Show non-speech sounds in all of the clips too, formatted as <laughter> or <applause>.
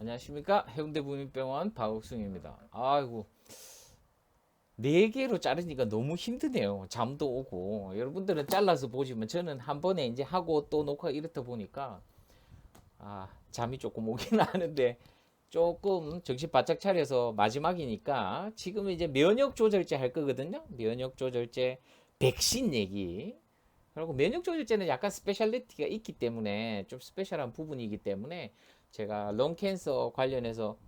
안녕하십니까 해운대 부민병원 박옥승입니다. 아이고 네 개로 자르니까 너무 힘드네요. 잠도 오고 여러분들은 잘라서 보시면 저는 한 번에 이제 하고 또 녹화 이렇다 보니까 아 잠이 조금 오긴 <laughs> 하는데 조금 정신 바짝 차려서 마지막이니까 지금 이제 면역 조절제 할 거거든요. 면역 조절제 백신 얘기. 그리고 면역 조절제는 약간 스페셜리티가 있기 때문에 좀 스페셜한 부분이기 때문에 제가 렁 캔서 관련해서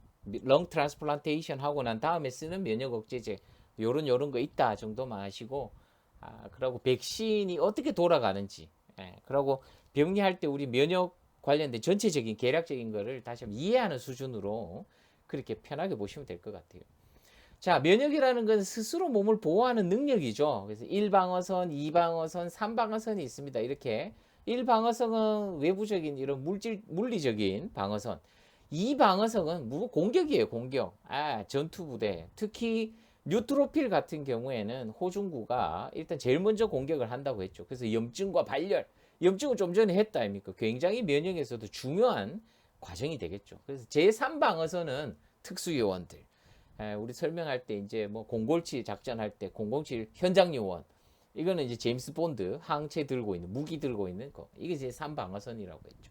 렁 트랜스플란테이션 하고 난 다음에 쓰는 면역 억제제 요런 요런 거 있다 정도만 아시고 아 그리고 백신이 어떻게 돌아가는지 예, 그리고 병리할 때 우리 면역 관련된 전체적인 계략적인 거를 다시 한번 이해하는 수준으로 그렇게 편하게 보시면 될 것 같아요. 자, 면역이라는 건 스스로 몸을 보호하는 능력이죠. 그래서 1방어선, 2방어선, 3방어선이 있습니다. 이렇게 1방어선은 외부적인 이런 물질 물리적인 방어선. 2방어선은 무 공격이에요, 공격. 아, 전투 부대. 특히 뉴트로필 같은 경우에는 호중구가 일단 제일 먼저 공격을 한다고 했죠. 그래서 염증과 발열. 염증은 좀 전에 했다 아닙니까? 굉장히 면역에서도 중요한 과정이 되겠죠. 그래서 제3방어선은 특수요원들. 에, 우리 설명할 때 이제 뭐 공골치 작전할 때007 현장 요원 이거는 이제 제임스 본드 항체 들고 있는 무기 들고 있는 거 이게 이제 3방어선이라고 했죠.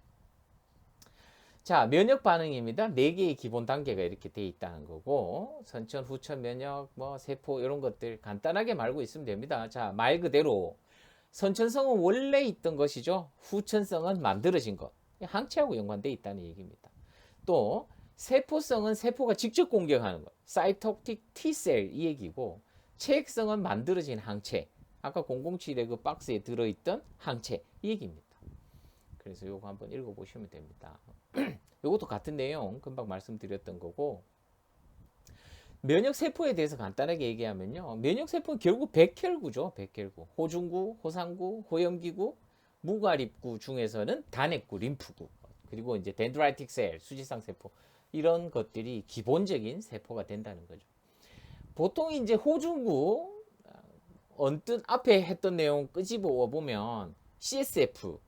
자 면역 반응입니다. 네 개의 기본 단계가 이렇게 돼 있다는 거고 선천, 후천 면역, 뭐 세포 이런 것들 간단하게 말고 있으면 됩니다. 자 말 그대로 선천성은 원래 있던 것이죠. 후천성은 만들어진 것. 항체하고 연관돼 있다는 얘기입니다. 또 세포성은 세포가 직접 공격하는 것. 사이토틱 T셀 이 얘기고 체액성은 만들어진 항체. 아까 007의 그 박스에 들어있던 항체 이 얘기입니다. 그래서 요거 한번 읽어보시면 됩니다. <clears throat> 요것도 같은 내용 금방 말씀드렸던 거고 면역 세포에 대해서 간단하게 얘기하면요. 면역 세포는 결국 백혈구죠. 백혈구. 호중구, 호상구, 호염기구, 무과립구 중에서는 단핵구, 림프구. 그리고 이제 덴드라이틱 셀, 수지상 세포. 이런 것들이 기본적인 세포가 된다는 거죠. 보통 이제 호중구 언뜻 앞에 했던 내용 끄집어 보면 CSF,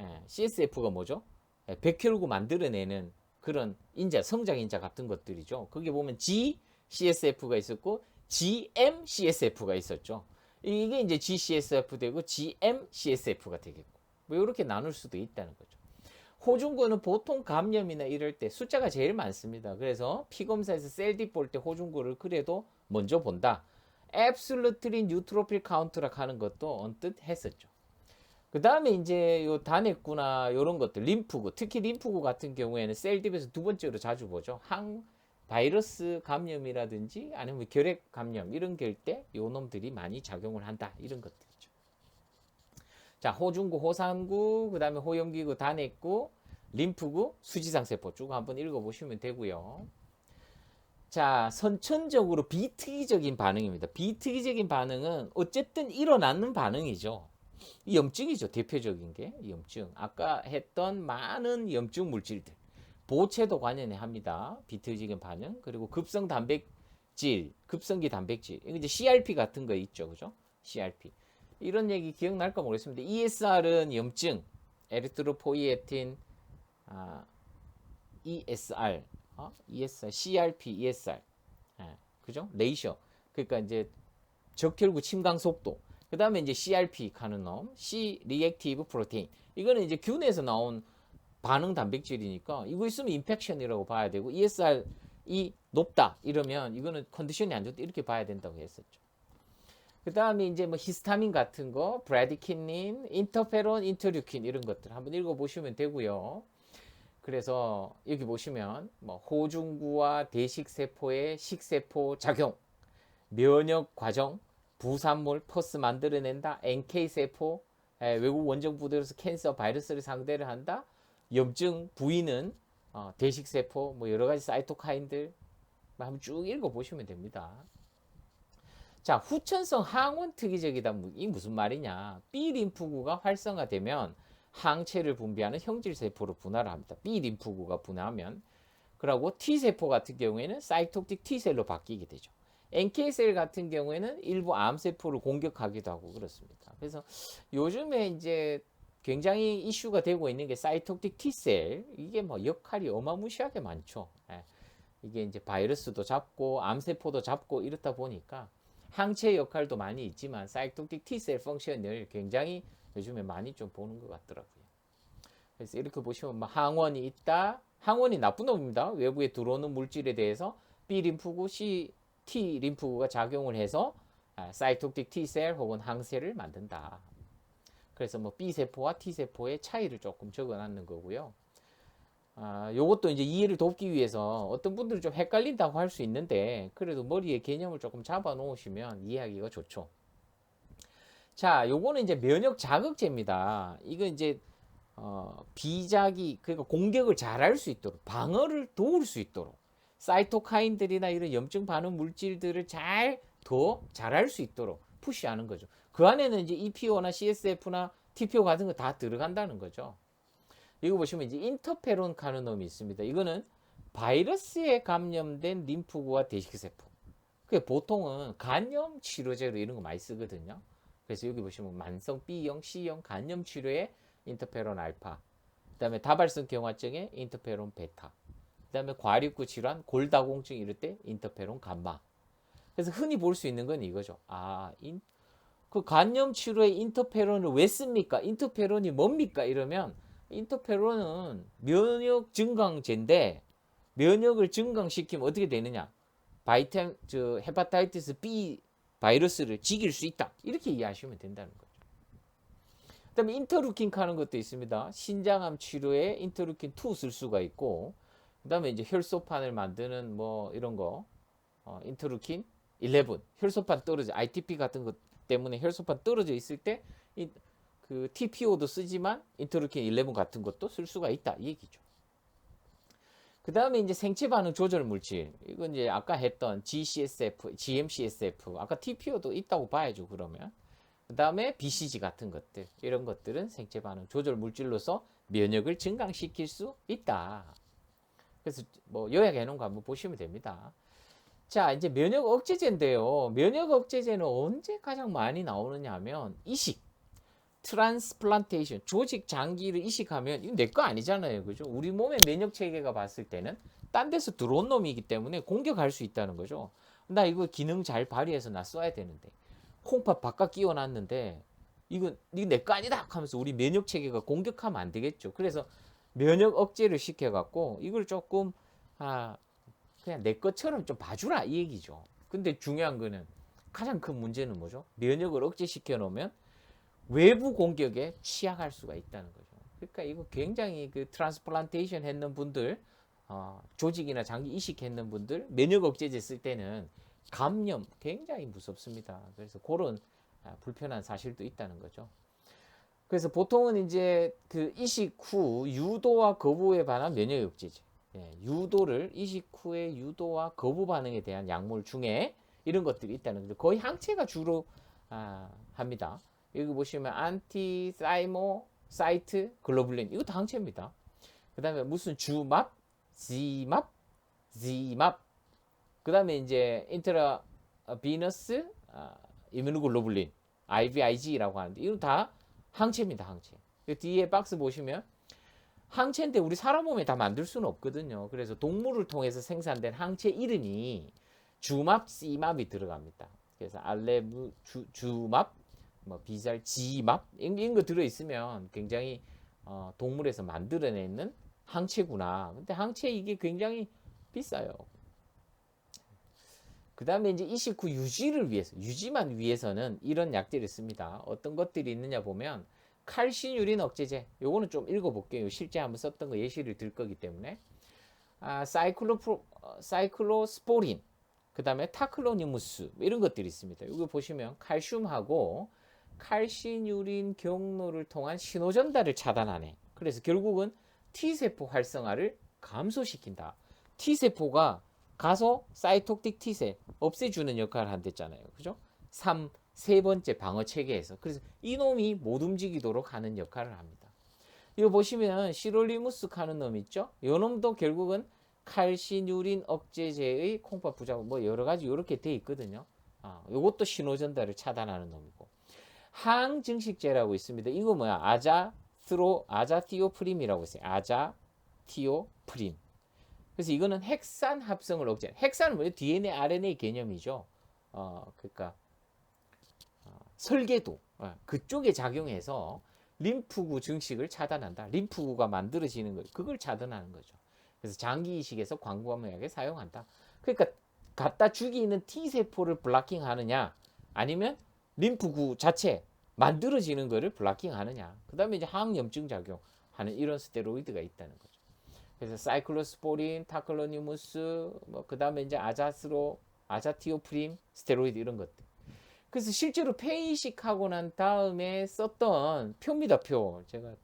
예, CSF가 뭐죠? 예, 백혈구 만들어내는 그런 인자, 성장 인자 같은 것들이죠. 거기 보면 G CSF가 있었고 GM CSF가 있었죠. 이게 이제 GCSF 되고 GM CSF가 되겠고 뭐 이렇게 나눌 수도 있다는 거죠. 호중구는 보통 감염이나 이럴 때 숫자가 제일 많습니다. 그래서 피 검사에서 셀딥 볼때 호중구를 그래도 먼저 본다. 앱솔루트리 뉴트로필 카운트라 하는 것도 언뜻 했었죠. 그 다음에 이제 요 단핵구나 이런 것들, 림프구, 특히 림프구 같은 경우에는 셀딥에서 두 번째로 자주 보죠. 항 바이러스 감염이라든지 아니면 결핵 감염 이런 결때 요 놈들이 많이 작용을 한다 이런 것들이죠. 자 호중구, 호상구, 그 다음에 호염기구, 단핵구, 림프구, 수지상 세포 쭉 한번 읽어보시면 되고요. 자 선천적으로 비특이적인 반응입니다. 비특이적인 반응은 어쨌든 일어나는 반응이죠. 이 염증이죠 대표적인 게 염증. 아까 했던 많은 염증 물질들. 보체도 관여해 합니다. 비트지긴 반응. 그리고 급성 단백질, 급성기 단백질. 이거 이제 CRP 같은 거 있죠. 그죠? CRP. 이런 얘기 기억날까 모르겠습니다. ESR은 염증, 에리트로포이에틴, 아, ESR, 어? ESR, CRP, ESR. 예, 그죠? 레이셔. 그러니까 이제 적혈구 침강 속도. 그 다음에 이제 CRP 하는 놈, C 리액티브 프로테인. 이거는 이제 균에서 나온 반응 단백질이니까 이거 있으면 인펙션이라고 봐야 되고 ESR이 높다 이러면 이거는 컨디션이 안 좋다 이렇게 봐야 된다고 했었죠. 그 다음에 이제 뭐 히스타민 같은 거, 브라디키닌, 인터페론, 인터류킨 이런 것들 한번 읽어보시면 되고요. 그래서 여기 보시면 뭐 호중구와 대식세포의 식세포 작용, 면역 과정, 부산물 퍼스 만들어낸다, NK 세포, 외국 원정 부대로서 캔서 바이러스를 상대를 한다. 염증 부위는 어, 대식세포, 뭐 여러 가지 사이토카인들 한번 쭉 읽어 보시면 됩니다. 자, 후천성 항원 특이적이다. 이 무슨 말이냐? B 림프구가 활성화되면 항체를 분비하는 형질 세포로 분할을 합니다. B 림프구가 분화하면 그리고 T 세포 같은 경우에는 사이토틱 T 셀로 바뀌게 되죠. NK 셀 같은 경우에는 일부 암 세포를 공격하기도 하고 그렇습니다. 그래서 요즘에 이제 굉장히 이슈가 되고 있는 게 사이토틱 T셀 이게 뭐 역할이 어마무시하게 많죠. 예. 이게 이제 바이러스도 잡고 암세포도 잡고 이렇다 보니까 항체 역할도 많이 있지만 사이토틱 T셀 펑션을 굉장히 요즘에 많이 좀 보는 것 같더라고요. 그래서 이렇게 보시면 뭐 항원이 있다. 항원이 나쁜 놈입니다. 외부에 들어오는 물질에 대해서 B 림프구, C, T 림프구가 작용을 해서 아, 사이토틱 T셀 혹은 항세를 만든다. 그래서 뭐 B 세포와 T 세포의 차이를 조금 적어놨는 거고요. 아, 요것도 이제 이해를 돕기 위해서 어떤 분들은 좀 헷갈린다고 할 수 있는데 그래도 머리에 개념을 조금 잡아 놓으시면 이해하기가 좋죠. 자, 요거는 이제 면역 자극제입니다. 이거 이제 어, 비자기 그러니까 공격을 잘할 수 있도록 방어를 도울 수 있도록 사이토카인들이나 이런 염증 반응 물질들을 잘 더 잘할 수 있도록 푸시하는 거죠. 그 안에는 이제 EPO나 CSF나 TPO 같은 거 다 들어간다는 거죠. 이거 보시면 이제 인터페론 카르놈이 있습니다. 이거는 바이러스에 감염된 림프구와 대식세포. 그 보통은 간염 치료제로 이런 거 많이 쓰거든요. 그래서 여기 보시면 만성 B형, C형 간염 치료에 인터페론 알파, 그다음에 다발성 경화증에 인터페론 베타, 그다음에 과립구 질환, 골다공증 이럴 때 인터페론 감마. 그래서 흔히 볼 수 있는 건 이거죠. 아, 인, 그 간염 치료에 인터페론을 왜 씁니까? 인터페론이 뭡니까? 이러면 인터페론은 면역 증강제인데 면역을 증강시키면 어떻게 되느냐? 바이템 저 헤파타이티스 B 바이러스를 죽일 수 있다. 이렇게 이해하시면 된다는 거죠. 그다음에 인터루킨 하는 것도 있습니다. 신장암 치료에 인터루킨 2 쓸 수가 있고 그다음에 이제 혈소판을 만드는 뭐 이런 거 어, 인터루킨 11 혈소판 떨어져 ITP 같은 것 때문에 혈소판 떨어져 있을 때 그 TPO도 쓰지만 인터루킨 11 같은 것도 쓸 수가 있다 이 얘기죠. 그 다음에 이제 생체 반응 조절 물질 이건 이제 아까 했던 GCSF, GMCSF 아까 TPO도 있다고 봐야죠 그러면 그 다음에 BCG 같은 것들 이런 것들은 생체 반응 조절 물질로서 면역을 증강시킬 수 있다. 그래서 뭐 요약해 놓은 거 한번 보시면 됩니다. 자, 이제 면역 억제제인데요. 면역 억제제는 언제 가장 많이 나오느냐 하면 이식, 트랜스플란테이션, 조직 장기를 이식하면 이건 내거 아니잖아요. 그죠? 우리 몸의 면역 체계가 봤을 때는 딴 데서 들어온 놈이기 때문에 공격할 수 있다는 거죠. 나 이거 기능 잘 발휘해서 나 써야 되는데. 콩팥 바깥 끼워 놨는데 이건 이거 내거 아니다 하면서 우리 면역 체계가 공격하면 안 되겠죠. 그래서 면역 억제를 시켜 갖고 이걸 조금 아 그냥 내 것처럼 좀 봐주라 이 얘기죠. 근데 중요한 거는 가장 큰 문제는 뭐죠? 면역을 억제시켜 놓으면 외부 공격에 취약할 수가 있다는 거죠. 그러니까 이거 굉장히 그 트랜스플란테이션 했는 분들, 어, 조직이나 장기 이식했는 분들 면역 억제제 쓸 때는 감염 굉장히 무섭습니다. 그래서 그런 아, 불편한 사실도 있다는 거죠. 그래서 보통은 이제 그 이식 후 유도와 거부에 관한 면역 억제제, 예, 유도를 이식 후의 유도와 거부 반응에 대한 약물 중에 이런 것들이 있다는 거죠. 거의 항체가 주로 아, 합니다. 여기 보시면 안티 사이모 사이트 글로불린 이거 다 항체입니다. 그 다음에 무슨 주맙, 지맙, 지맙 그 다음에 이제 인트라 비너스 아, 이뮤노글로불린 IVIG라고 하는데 이거 다 항체입니다. 항체. 뒤에 박스 보시면 항체인데 우리 사람 몸에 다 만들 수는 없거든요. 그래서 동물을 통해서 생산된 항체 이름이 주맙, 씨맙이 들어갑니다. 그래서 알레브 주, 주맙, 뭐 비살 지맙 이런 거 들어 있으면 굉장히 어, 동물에서 만들어내는 항체구나. 근데 항체 이게 굉장히 비싸요. 그 다음에 이제 이식 후 유지를 위해서, 유지만 위해서는 이런 약들을 씁니다. 어떤 것들이 있느냐 보면 칼시유린 억제제. 요거는 좀 읽어볼게요. 실제 한번 썼던 거 예시를 들 거기 때문에. 아, 사이클로 어, 사이클로스포린. 그 다음에 타클로니무스. 이런 것들이 있습니다. 여기 보시면 칼슘하고 칼시유린 경로를 통한 신호 전달을 차단하네. 그래서 결국은 T세포 활성화를 감소시킨다. T세포가 가서 사이톡틱 T세 없애주는 역할을 한댔잖아요. 그죠? 3, 세 번째 방어 체계에서. 그래서 이놈이 못 움직이도록 하는 역할을 합니다. 이거 보시면 시롤리무스 하는 놈 있죠? 이 놈도 결국은 칼시뉴린 억제제의 콩팥 부작 뭐 여러 가지 이렇게 돼 있거든요. 아, 이것도 신호 전달을 차단하는 놈이고. 항증식제라고 있습니다. 이거 뭐야? 아자 스로 아자티오프림이라고 했어요. 아자티오프림. 그래서 이거는 핵산 합성을 억제. 핵산은 뭐예요? DNA, RNA 개념이죠. 어, 그러니까 어, 설계도 어, 그쪽에 작용해서 림프구 증식을 차단한다. 림프구가 만들어지는 거 그걸 차단하는 거죠. 그래서 장기 이식에서 광부암약에 사용한다. 그러니까 갖다 죽이는 T 세포를 블락킹하느냐, 아니면 림프구 자체 만들어지는 거를 블락킹 하느냐. 그 다음에 이제 항염증 작용 하는 이런 스테로이드가 있다는 거죠. 그래서 사이클로스포린, 타클로니무스, 뭐 그 다음에 이제 아자스로, 아자티오프림, 스테로이드 이런 것들. 그래서 실제로 폐이식하고 난 다음에 썼던 표입니다, 표. 제가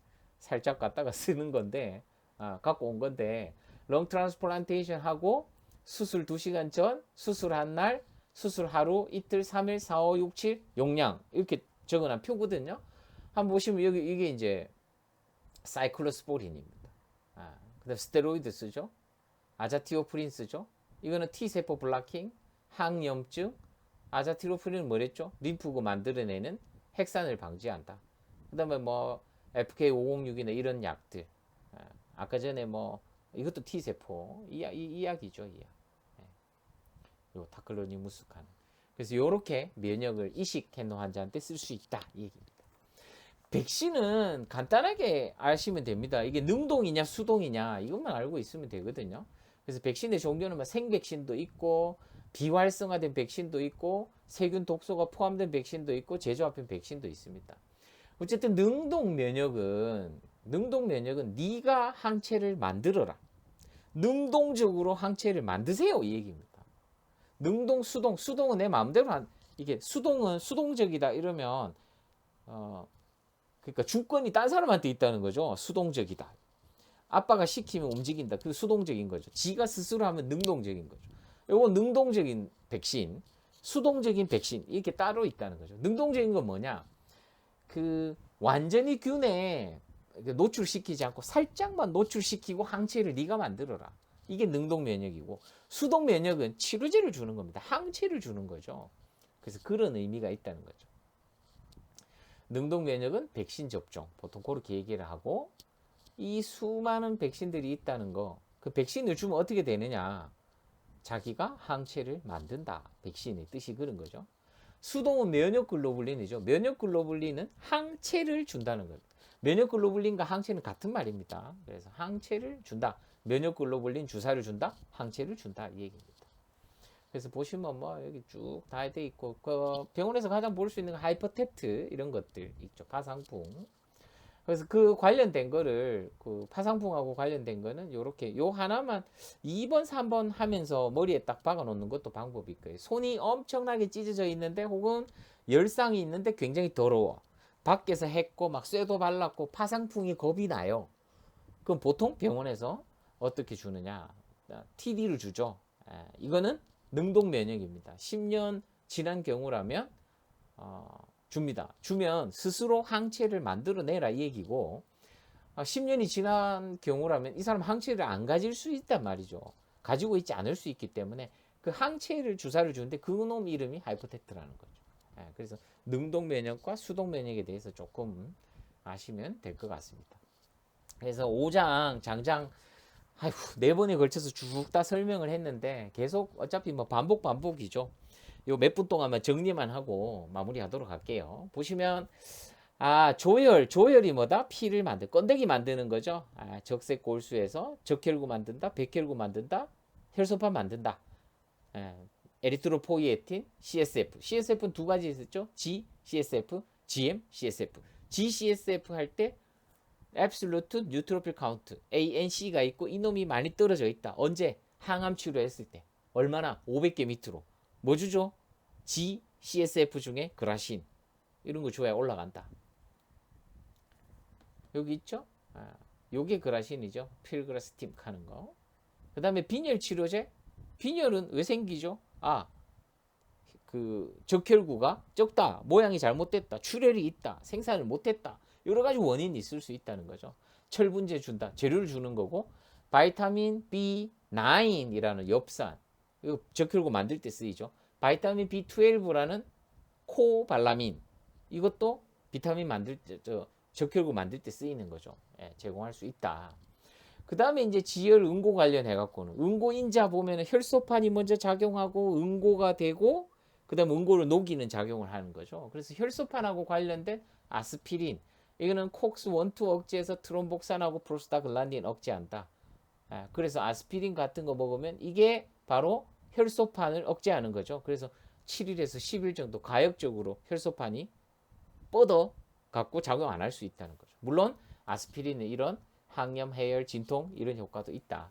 살짝 갖다가 쓰는 건데, 아, 갖고 온 건데, 렁 트랜스플란테이션 하고 수술 2시간 전, 수술 한 날, 수술 하루, 이틀, 3일, 4, 5, 6, 7, 용량. 이렇게 적어놓은 표거든요. 한번 보시면 여기 이게 이제 사이클로스포린입니다. 아, 그다음 스테로이드 쓰죠. 아자티오프린 쓰죠. 이거는 T세포 블라킹, 항염증, 아자티로프린은 뭐랬죠? 림프구 만들어내는 핵산을 방지한다. 그 다음에 뭐 FK506이나 이런 약들. 아, 아까 전에 뭐 이것도 T세포 이, 이 이야기죠, 이 약. 네. 요 타클로니무스 칸. 그래서 요렇게 면역을 이식했노 환자한테 쓸 수 있다 이 얘기입니다. 백신은 간단하게 아시면 됩니다. 이게 능동이냐 수동이냐 이것만 알고 있으면 되거든요. 그래서 백신의 종류는 뭐 생백신도 있고 비활성화된 백신도 있고 세균 독소가 포함된 백신도 있고 제조합된 백신도 있습니다. 어쨌든 능동 면역은 능동 면역은 네가 항체를 만들어라. 능동적으로 항체를 만드세요 이 얘기입니다. 능동 수동 수동은 내 마음대로 한 이게 수동은 수동적이다 이러면 어 그러니까 주권이 딴 사람한테 있다는 거죠. 수동적이다. 아빠가 시키면 움직인다. 그 수동적인 거죠. 지가 스스로 하면 능동적인 거죠. 요거 능동적인 백신, 수동적인 백신 이렇게 따로 있다는 거죠. 능동적인 건 뭐냐? 그 완전히 균에 노출시키지 않고 살짝만 노출시키고 항체를 네가 만들어라. 이게 능동 면역이고 수동 면역은 치료제를 주는 겁니다. 항체를 주는 거죠. 그래서 그런 의미가 있다는 거죠. 능동 면역은 백신 접종 보통 그렇게 얘기를 하고 이 수많은 백신들이 있다는 거 그 백신을 주면 어떻게 되느냐 자기가 항체를 만든다 백신의 뜻이 그런 거죠 수동은 면역 글로불린이죠 면역 글로불린은 항체를 준다는 거예요 면역 글로불린과 항체는 같은 말입니다. 그래서 항체를 준다. 면역 글로불린 주사를 준다. 항체를 준다. 이 얘기입니다. 그래서 보시면 뭐 여기 쭉 다 돼 있고 그 병원에서 가장 볼 수 있는 거 하이퍼테트 이런 것들 있죠. 파상풍. 그래서 그 관련된 거를 그 파상풍하고 관련된 거는 요렇게 요 하나만 2번 3번 하면서 머리에 딱 박아 놓는 것도 방법이 있고요. 손이 엄청나게 찢어져 있는데 혹은 열상이 있는데 굉장히 더러워 밖에서 했고 막 쇠도 발랐고 파상풍이 겁이 나요 그럼 보통 병원에서 어떻게 주느냐 TD를 주죠 에, 이거는 능동 면역입니다. 10년 지난 경우라면 어, 줍니다. 주면 스스로 항체를 만들어내라 이 얘기고 어, 10년이 지난 경우라면 이 사람 항체를 안 가질 수 있단 말이죠. 가지고 있지 않을 수 있기 때문에 그 항체를 주사를 주는데 그놈 이름이 하이퍼테트라는 거죠. 예, 그래서 능동 면역과 수동 면역에 대해서 조금 아시면 될 것 같습니다. 그래서 5장 장장 아이고, 네 번에 걸쳐서 쭉 다 설명을 했는데 계속 어차피 뭐 반복 반복이죠. 요 몇 분 동안만 정리만 하고 마무리하도록 할게요. 보시면 아 조혈 조혈이 뭐다 피를 만들 건더기 만드는 거죠. 아, 적색 골수에서 적혈구 만든다, 백혈구 만든다, 혈소판 만든다. 에, 에리트로포이에틴, CSF. CSF는 두 가지 있었죠. G, CSF, GM, CSF. GCSF 할때 absolute neutrophil count ANC가 있고 이놈이 많이 떨어져 있다. 언제? 항암 치료했을 때. 얼마나? 500개 밑으로. 뭐 주죠? G, CSF 중에 그라신. 이런 거 줘야 올라간다. 여기 있죠? 아, 요게 그라신이죠. 필그라스팀 하는 거. 그 다음에 빈혈 치료제. 빈혈은 왜 생기죠? 아, 그 적혈구가 적다. 모양이 잘못됐다. 출혈이 있다. 생산을 못했다. 여러 가지 원인이 있을 수 있다는 거죠. 철분제 준다. 재료를 주는 거고 바이타민 B9이라는 엽산 이거 적혈구 만들 때 쓰이죠. 바이타민 B12라는 코발라민 이것도 비타민 만들 때 저 적혈구 만들 때 쓰이는 거죠. 예, 제공할 수 있다. 그 다음에 이제 지혈 응고 관련해 갖고는 응고 인자 보면은 혈소판이 먼저 작용하고 응고가 되고 그다음 응고를 녹이는 작용을 하는 거죠. 그래서 혈소판하고 관련된 아스피린 이거는 콕스 원투 억제해서 트롬복산하고 프로스타글란딘 억제한다. 아, 그래서 아스피린 같은 거 먹으면 이게 바로 혈소판을 억제하는 거죠. 그래서 7일에서 10일 정도 가역적으로 혈소판이 뻗어 갖고 작용 안 할 수 있다는 거죠. 물론 아스피린은 이런 항염, 해열, 진통 이런 효과도 있다.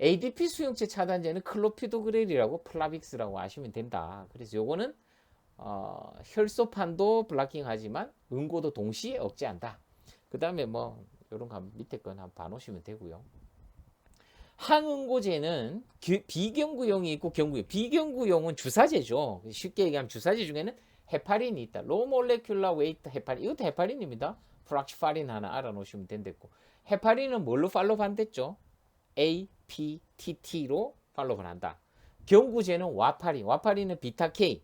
ADP 수용체 차단제는 클로피도그렐이라고 플라빅스라고 아시면 된다. 그래서 요거는 어, 혈소판도 블락킹하지만 응고도 동시에 억제한다. 그 다음에 뭐 요런 거 밑에 건 한번 봐놓으시면 되고요. 항응고제는 기- 비경구용이 있고 경구용. 비경구용은 주사제죠. 쉽게 얘기하면 주사제 중에는 헤파린이 있다. 로몰레큘라 웨이트 헤파린. 이것도 헤파린입니다. 프락시파린 하나 알아놓으시면 된댔고. 헤파린은 뭘로 팔로우 한댔죠? APTT로 팔로우 한다. 경구제는 와파린. 와파린은 비타-K.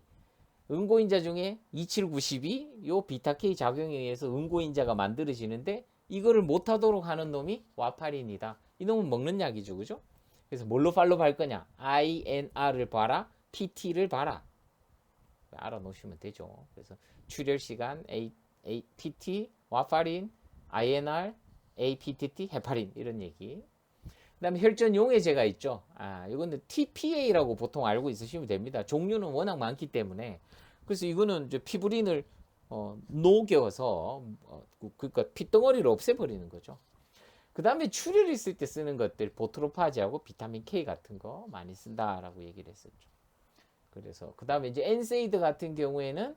응고인자 중에 2792, 요 비타-K 작용에 의해서 응고인자가 만들어지는데 이거를 못하도록 하는 놈이 와파린이다. 이 놈은 먹는 약이죠, 그죠? 그래서 뭘로 팔로우 할 거냐? INR을 봐라, PT를 봐라. 알아놓으시면 되죠. 그래서 출혈 시간 A, A, PT, 와파린, INR, APTT, 헤파린 이런 얘기. 그다음에 혈전 용해제가 있죠. 아, 이거는 TPA라고 보통 알고 있으시면 됩니다. 종류는 워낙 많기 때문에 그래서 이거는 이제 피부린을 어, 녹여서 어, 그- 그러니까 핏덩어리를 없애버리는 거죠. 그 다음에 출혈 있을 때 쓰는 것들 보트로파지하고 비타민 K 같은 거 많이 쓴다라고 얘기를 했었죠. 그래서 그 다음에 이제 엔세이드 같은 경우에는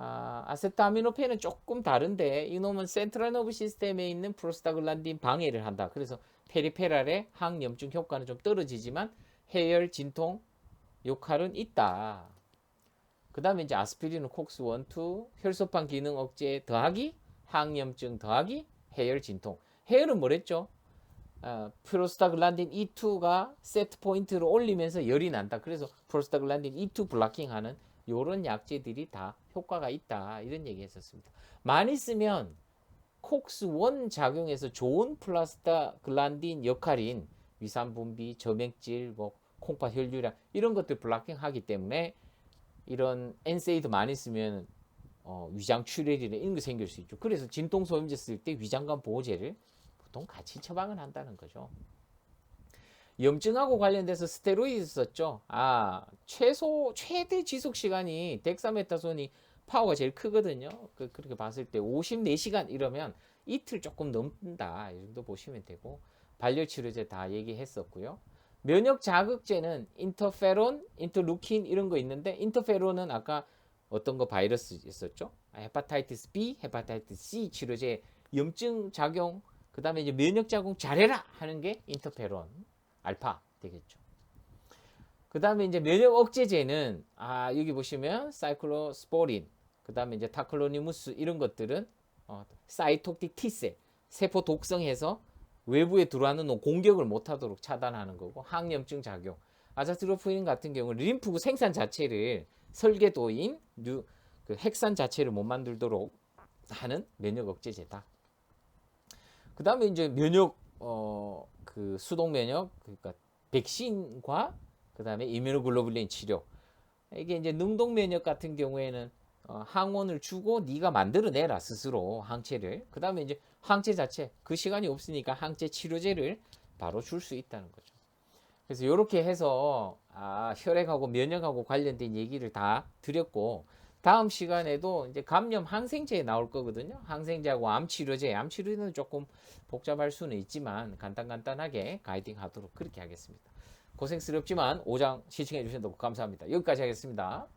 아, 아세타미노펜은 조금 다른데 이놈은 센트럴 너브 시스템에 있는 프로스타글란딘 방해를 한다. 그래서 페리페랄의 항염증 효과는 좀 떨어지지만 해열 진통 역할은 있다. 그 다음에 이제 아스피린은 콕스 1, 2 혈소판 기능 억제 더하기 항염증 더하기 해열 진통. 해열은 뭐랬죠? 아, 프로스타글란딘 E2가 세트 포인트를 올리면서 열이 난다. 그래서 프로스타글란딘 E2 블락킹하는 요런 약제들이 다 효과가 있다. 이런 얘기 했었습니다. 많이 쓰면 콕스1 작용해서 좋은 플라스타 글란딘 역할인 위산 분비, 점액질, 뭐 콩팥 혈류량 이런 것들 블락킹 하기 때문에 이런 엔세이드 많이 쓰면 어, 위장 출혈이나 이런 게 생길 수 있죠. 그래서 진통 소염제 쓸 때 위장관 보호제를 보통 같이 처방을 한다는 거죠. 염증하고 관련돼서 스테로이드 썼죠. 아, 최소 최대 지속 시간이 덱사메타손이 파워가 제일 크거든요. 그, 그렇게 봤을 때 54시간 이러면 이틀 조금 넘는다. 이 정도 보시면 되고 발열치료제 다 얘기했었고요. 면역 자극제는 인터페론, 인터루킨 이런 거 있는데 인터페론은 아까 어떤 거 바이러스 있었죠? 아, 헤파타이티스 B, 헤파타이티스 C 치료제 염증 작용 그다음에 이제 면역 작용 잘해라 하는 게 인터페론 알파 되겠죠. 그 다음에 이제 면역 억제제는 아 여기 보시면 사이클로스포린 그 다음에 이제 타클로니무스 이런 것들은 어, 사이톡틱 T셀 세포 독성해서 외부에 들어와는 놈 공격을 못하도록 차단하는 거고 항염증 작용 아자트로프린 같은 경우는 림프구 생산 자체를 설계도인 뉴, 그 핵산 자체를 못 만들도록 하는 면역 억제제다. 그 다음에 이제 면역 어 그 수동 면역 그러니까 백신과 그 다음에 이뮤노글로불린 치료 이게 이제 능동 면역 같은 경우에는 어, 항원을 주고 네가 만들어내라 스스로 항체를 그 다음에 이제 항체 자체 그 시간이 없으니까 항체 치료제를 바로 줄 수 있다는 거죠. 그래서 이렇게 해서 아, 혈액하고 면역하고 관련된 얘기를 다 드렸고 다음 시간에도 이제 감염 항생제 나올 거거든요. 항생제하고 암 치료제, 암 치료는 조금 복잡할 수는 있지만 간단간단하게 가이딩 하도록 그렇게 하겠습니다. 고생스럽지만 5장 시청해 주셔서 감사합니다. 여기까지 하겠습니다.